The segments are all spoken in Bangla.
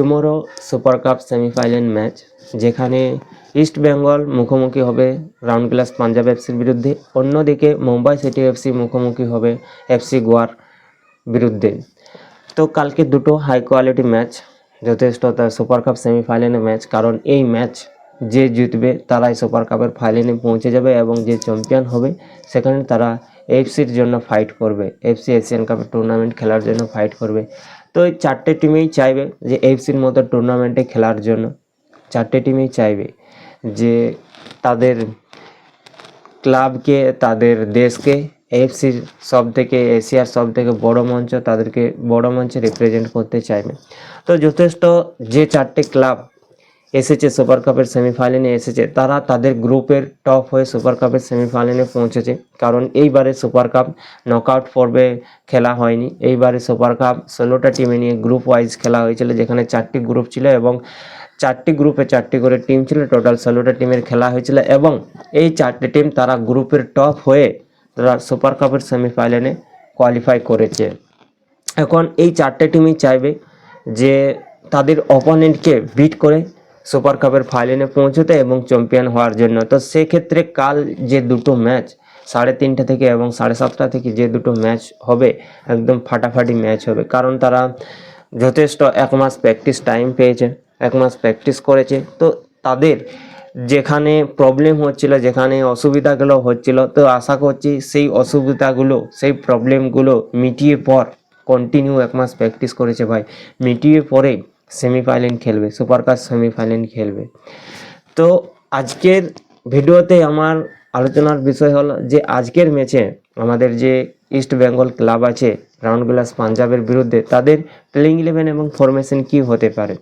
Tomorrow Super Cup semifinal match যেখানে ইস্ট বেঙ্গল মুখোমুখি হবে রাউন্ড গ্লাস পাঞ্জাব এফসির বিরুদ্ধে, অন্যদিকে মুম্বাই সিটি এফসি মুখোমুখি হবে এফসি গোয়ার বিরুদ্ধে। তো কালকে দুটো হাই কোয়ালিটি ম্যাচ যথেষ্ট তার সুপার কাপ সেমিফাইনালে ম্যাচ কারণ এই ম্যাচ যে জিতবে তারাই সুপার কাপের ফাইনালে পৌঁছে যাবে এবং যে চ্যাম্পিয়ন হবে, সেখানে তারা এফসির জন্য ফাইট করবে এফসি এশিয়ান কাপের টুর্নামেন্ট খেলার জন্য ফাইট করবে। তো চারটে টিমেই চাইবে যে এফসির মতো টুর্নামেন্টে খেলার জন্য। চারটে টিমই চাইবে যে তাদের ক্লাবকে তাদের দেশকে এফসির সব থেকে এশিয়ার সব থেকে বড়ো মঞ্চ তাদেরকে বড় মঞ্চে রিপ্রেজেন্ট করতে চাইবে। তো যথেষ্ট যে চারটে ক্লাব এসেছে সুপার কাপের সেমিফাইনালে এসেছে। তারা তাদের গ্রুপের টপ হয়ে সুপার কাপের সেমিফাইনালে পৌঁছেছে। কারণ এইবারে সুপার কাপ নকআউট পর্বে খেলা হয়নি। এইবারে সুপার কাপ ষোলোটা টিমে নিয়ে গ্রুপ ওয়াইজ খেলা হয়েছিল, যেখানে চারটি গ্রুপ ছিল এবং চারটি গ্রুপে চারটি করে টিম ছিল। টোটাল ষোলোটা টিমের খেলা হয়েছিল এবং এই চারটি টিম তারা গ্রুপের টপ হয়ে তারা সুপার কাপের সেমিফাইনালে কোয়ালিফাই করেছে। এখন এই চারটে টিমই চাইবে যে তাদের অপোনেন্টকে বিট করে সুপার কাপের ফাইনালে পৌঁছতে এবং চ্যাম্পিয়ন হওয়ার জন্য। তো সেক্ষেত্রে কাল যে দুটো ম্যাচ, সাড়ে তিনটে থেকে এবং সাড়ে সাতটা থেকে যে দুটো ম্যাচ হবে, একদম ফাটাফাটি ম্যাচ হবে। কারণ তারা যথেষ্ট এক মাস প্র্যাকটিস টাইম পেয়েছে, এক মাস প্র্যাকটিস করেছে। তো তাদের যেখানে প্রবলেম হচ্ছিল, যেখানে অসুবিধাগুলো হচ্ছিল, তো আশা করছি সেই অসুবিধাগুলো, সেই প্রবলেমগুলো মিটিয়ে পর কন্টিনিউ এক মাস প্র্যাকটিস করেছে ভাই। মিটিয়ে পরে সেমিফাইনাল খেলবে সুপার কাপ সেমিফাইনাল খেলবে। তো আজকের ভিডিওতে আমার আলোচনার বিষয় হলো যে আজকের ম্যাচে আমাদের যে ইস্ট বেঙ্গল ক্লাব আছে রাউন্ড গ্লাস পাঞ্জাবের বিরুদ্ধে, তাদের প্লেইং ইলেভেন এবং ফরমেশন কি হতে পারে?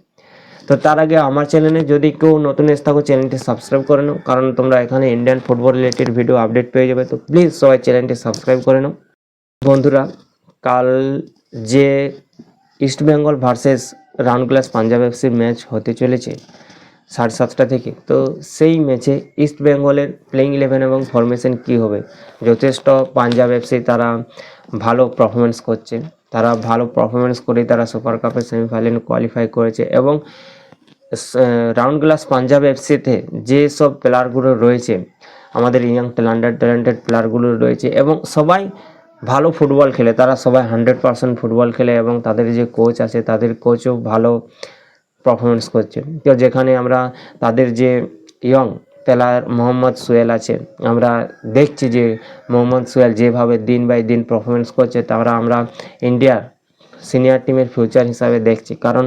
তো তার আগে আমার চ্যানেলে যদি কেউ নতুন এসে থাকো চ্যানেলটি সাবস্ক্রাইব করে নাও, কারণ তোমরা এখানে Indian football related video update পেয়ে যাবে, তো প্লিজ সবাই চ্যানেলটি সাবস্ক্রাইব করে নাও। বন্ধুরা, কাল যে East Bengal versus Round Glass Punjab এফসির ম্যাচ হতে চলেছে সাড়ে সাতটা থেকে। তো সেই ম্যাচে ইস্ট বেঙ্গলের প্লেইং ইলেভেন এবং ফরমেশন কি হবে? যথেষ্ট পাঞ্জাব এফসি তারা ভালো পারফরমেন্স করছে তারা ভালো পারফরমেন্স করে তারা সুপার কাপের সেমিফাইনালে কোয়ালিফাই করেছে এবং রাউন্ড গ্লাস পাঞ্জাব এফসিতে যে সব প্লেয়ারগুলো রয়েছে, আমাদের ইয়াং ট্যালেন্টেড ট্যালেন্টেড প্লেয়ারগুলো রয়েছে এবং সবাই ভালো ফুটবল খেলে, তারা সবাই হান্ড্রেড পার্সেন্ট ফুটবল খেলে এবং তাদের যে কোচ আছে, তাদের কোচও ভালো পারফরমেন্স করছে। তো যেখানে আমরা তাদের যে ইয়ং প্লেয়ার মোহাম্মদ সোহেল আছে, আমরা দেখছি যে মোহাম্মদ সোহেল যেভাবে দিন বাই দিন পারফরমেন্স করছে, তারা আমরা ইন্ডিয়ার সিনিয়র টিমের ফিউচার হিসাবে দেখছি। কারণ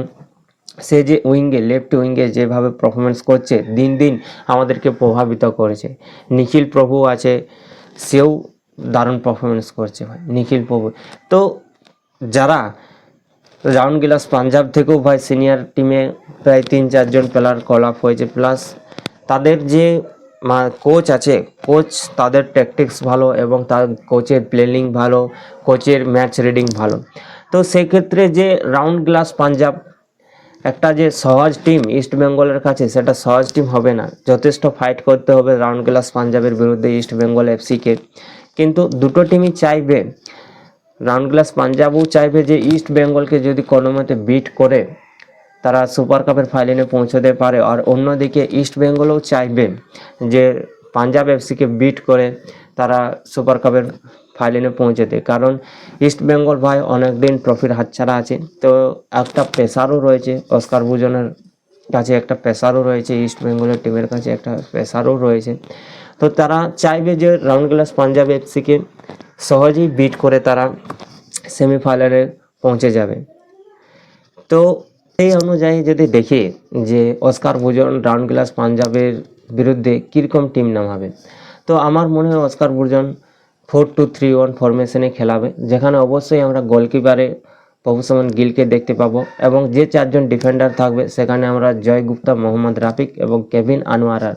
সে যে উইঙ্গে লেফট উইঙ্গে যেভাবে পারফরমেন্স করছে, দিন দিন আমাদেরকে প্রভাবিত করেছে। নিখিল প্রভু আছে, সেও দারুণ পারফরমেন্স করছে ভাই, নিখিল প্রভু। তো যারা রাউন্ড গ্লাস পাঞ্জাব থেকেও ভাই সিনিয়র টিমে প্রায় তিন চারজন প্লেয়ার কল আপ হয়েছে প্লাস তাদের যে কোচ আছে কোচ তাদের ট্যাকটিক্স ভালো এবং তার কোচের প্লেনিং ভালো কোচের ম্যাচ রিডিং ভালো। তো সেক্ষেত্রে যে রাউন্ড গ্লাস পাঞ্জাব, একটা যে সহজ টিম ইস্ট বেঙ্গলের কাছে, সেটা সহজ টিম হবে না। যথেষ্ট ফাইট করতে হবে রাউন্ড গ্লাস পাঞ্জাবের বিরুদ্ধে ইস্ট বেঙ্গল এফসিকে কিন্তু দুটো টিমই চাইবে। রাউন্ড গ্লাস পাঞ্জাবও চাইবে যে ইস্ট বেঙ্গলকে যদি কোনো মতে বিট করে, তারা সুপার কাপের ফাইনালে পৌঁছতে পারে। আর অন্যদিকে ইস্ট বেঙ্গলও চাইবে যে পাঞ্জাব এফসিকে বিট করে তারা সুপার কাপের ফাইনালে পৌঁছতে। কারণ ইস্ট বেঙ্গল ভাই অনেক দিন ট্রফির হাতছাড়া আছে। তো একটা প্রেসারও রয়েছে অস্কার ভুজনের কাছে, একটা প্রেসারও রয়েছে ইস্ট বেঙ্গলের টিমের কাছে, একটা প্রেসারও রয়েছে। তো তারা চাইবে যে রাউন্ড গ্লাস পাঞ্জাব এফসিকে সহজেই বিট করে তারা সেমিফাইনালে পৌঁছে যাবে। তো এই অনুযায়ী যদি দেখি যে অস্কার ভুজন রাউন্ড গ্লাস পাঞ্জাবের বিরুদ্ধে কীরকম টিম নামাবে, তো আমার মনে হয় Oscar Bruzon four two three one ফরমেশনে খেলাবে, যেখানে অবশ্যই আমরা গোলকিপারে প্রভুসমান গিলকে দেখতে পাবো এবং যে চারজন ডিফেন্ডার থাকবে, সেখানে আমরা জয় গুপ্তা মোহাম্মদ রাফিক এবং কেভিন আনোয়ারার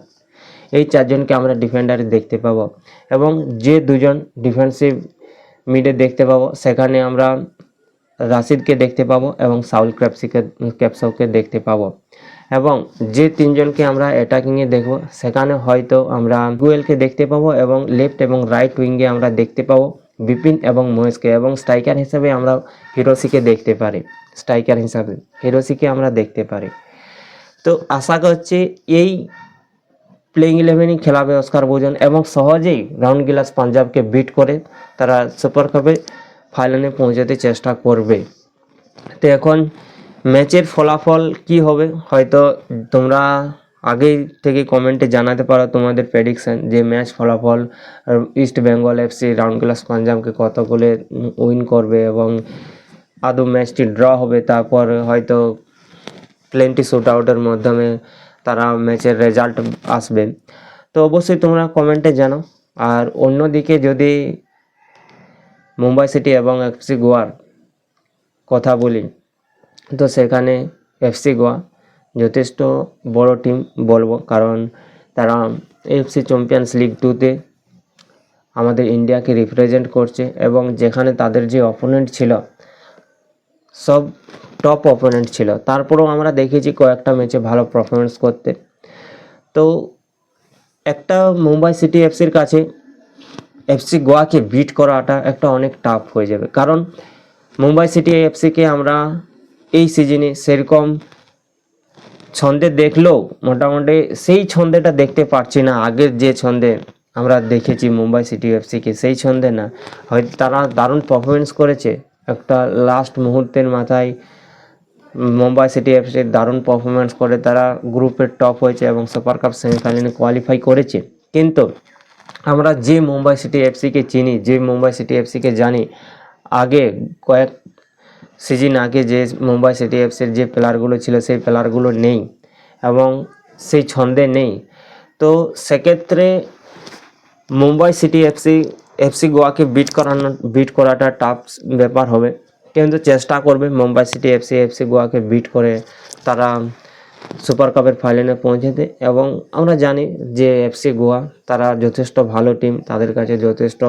এই চারজনকে আমরা ডিফেন্ডারে দেখতে পাবো। এবং যে দুজন ডিফেন্সিভ মিডে দেখতে পাবো, সেখানে আমরা রাশিদকে দেখতে পাবো এবং সাউল ক্র্যাপসিকে ক্যাপসাউকে দেখতে পাবো। এবং যে তিনজনকে আমরা অ্যাটাকিংয়ে দেখব, সেখানে হয়তো আমরা গুয়েলকে দেখতে পাবো এবং লেফট এবং রাইট উইঙ্গে আমরা দেখতে পাবো বিপিন এবং মহেশকে এবং স্ট্রাইকার হিসাবে আমরা হিরোসিকে দেখতে পারি। স্ট্রাইকার হিসাবে হিরোসিকে আমরা দেখতে পারি। তো আশা করছি এই প্লেইং ইলেভেনই খেলাবে অস্কার ভোজন এবং সহজেই রাউন্ড গিলাস পাঞ্জাবকে বিট করে তারা সুপার কাপে ফাইনালে পৌঁছাতে চেষ্টা করবে। তো এখন ম্যাচের ফলাফল কি হবে? হয়তো তোমরা আগে থেকে কমেন্টে জানাতে পারো তোমাদের প্রেডিকশান যে ম্যাচ ফলাফল East Bengal FC Round Glass পাঞ্জাবকে কত গোলে উইন করবে এবং আদৌ ম্যাচটি ড্র হবে, তারপর হয়তো প্লেনটি শুট আউটের মাধ্যমে তারা ম্যাচের রেজাল্ট আসবে। তো অবশ্যই তোমরা কমেন্টে জানাও। আর অন্যদিকে যদি মুম্বাই সিটি এবং এফসি গোয়ার কথা বলি, তো সেখানে এফসি গোয়া যথেষ্ট বড় টিম বলব। কারণ তারা এফসি চ্যাম্পিয়ন্স লিগ টুতে আমাদের ইন্ডিয়াকে রিপ্রেজেন্ট করছে এবং যেখানে তাদের যে অপোনেন্ট ছিল, সব টপ অপোনেন্ট ছিল। তারপরেও আমরা দেখেছি কয়েকটা ম্যাচে ভালো পারফরমেন্স করতে। তো একটা মুম্বাই সিটি এফসির কাছে এফসি গোয়াকে বিট করাটা একটা অনেক টাফ হয়ে যাবে। কারণ মুম্বাই সিটি এফসিকে আমরা এই সিজনে সেরকম ছন্দে দেখলেও মোটামুটি সেই ছন্দেটা দেখতে পাচ্ছি না। আগের যে ছন্দে আমরা দেখেছি মুম্বাই সিটি এফসিকে, সেই ছন্দে না। হয়তো তারা দারুণ পারফরমেন্স করেছে। একটা লাস্ট মুহূর্তের মাথায় মুম্বাই সিটি এফসি দারুণ পারফরমেন্স করে তারা গ্রুপের টপ হয়েছে এবং সুপার কাপ সেমিফাইনালে কোয়ালিফাই করেছে। কিন্তু আমরা যে মুম্বাই সিটি এফসিকে চিনি, যে মুম্বাই সিটি এফসিকে জানি, আগে কয়েক সিজন আগে যে মুম্বাই সিটি এফসির যে প্লেয়ারগুলো ছিল, সেই প্লেয়ারগুলো নেই এবং সেই ছন্দে নেই। তো সেক্ষেত্রে মুম্বাই সিটি এফসি এফসি গোয়াকে বিট করানো বিট করাটা টাফ ব্যাপার হবে। কিন্তু চেষ্টা করবে মুম্বাই সিটি এফসি এফসি গোয়াকে বিট করে তারা সুপার কাপের ফাইনালে পৌঁছাতে এবং আমরা জানি যে এফসি গোয়া, তারা যথেষ্ট ভালো টিম তাদের কাছে যথেষ্ট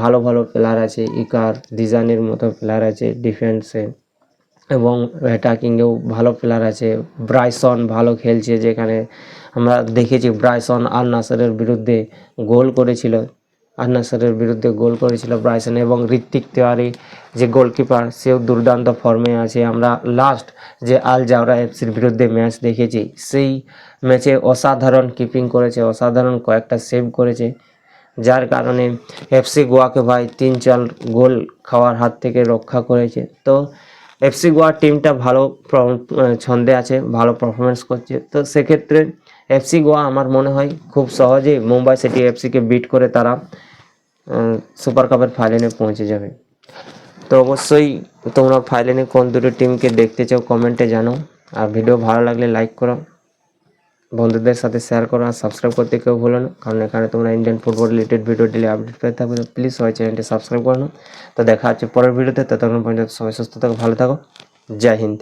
ভালো ভালো প্লেয়ার আছে। ইকার ডিজাইনের মতো প্লেয়ার আছে ডিফেন্সে এবং অ্যাটাকিংয়েও ভালো প্লেয়ার আছে। ব্রাইসন ভালো খেলছে যেখানে আমরা দেখেছি ব্রাইসন আর নাসারের বিরুদ্ধে গোল করেছিল। আর নাসারের বিরুদ্ধে গোল করেছিল ব্রাইসন এবং ঋত্বিক তেওয়ারি, যে গোলকিপার, সেও দুর্দান্ত ফর্মে আছে। আমরা লাস্ট যে আল জাওরা এফসির বিরুদ্ধে ম্যাচ দেখেছি, সেই ম্যাচে অসাধারণ কিপিং করেছে, অসাধারণ কয়েকটা সেভ করেছে। যার কারণে এফসি গোয়াকে ভাই তিন চার গোল খাওয়ার হাত থেকে রক্ষা করেছে। তো এফসি গোয়া টিমটা ভালো ছন্দে আছে, ভালো পারফরমেন্স করছে। তো সেক্ষেত্রে এফসি গোয়া আমার মনে হয় খুব সহজেই মুম্বাই সিটি এফসিকে বিট করে তারা সুপার কাপের ফাইনালে পৌঁছে যাবে। তো অবশ্যই তোমরা ফাইনালে কোন দুটো টিমকে দেখতে চাও কমেন্টে জানাও। আর ভিডিও ভালো লাগলে লাইক করো। বন্ধুদের সাথে শেয়ার করো আর সাবস্ক্রাইব করতে কেউ ভুলো না। কারণ এখানে তোমরা Indian football related video daily update পেয়ে থাকবে তো প্লিজ সবাই চ্যানেলটি সাবস্ক্রাইব করে তো দেখা হচ্ছে পরের ভিডিওতে ততক্ষণ পর্যন্ত সবাই সুস্থ থাকো, ভালো থাকো। জয় হিন্দ।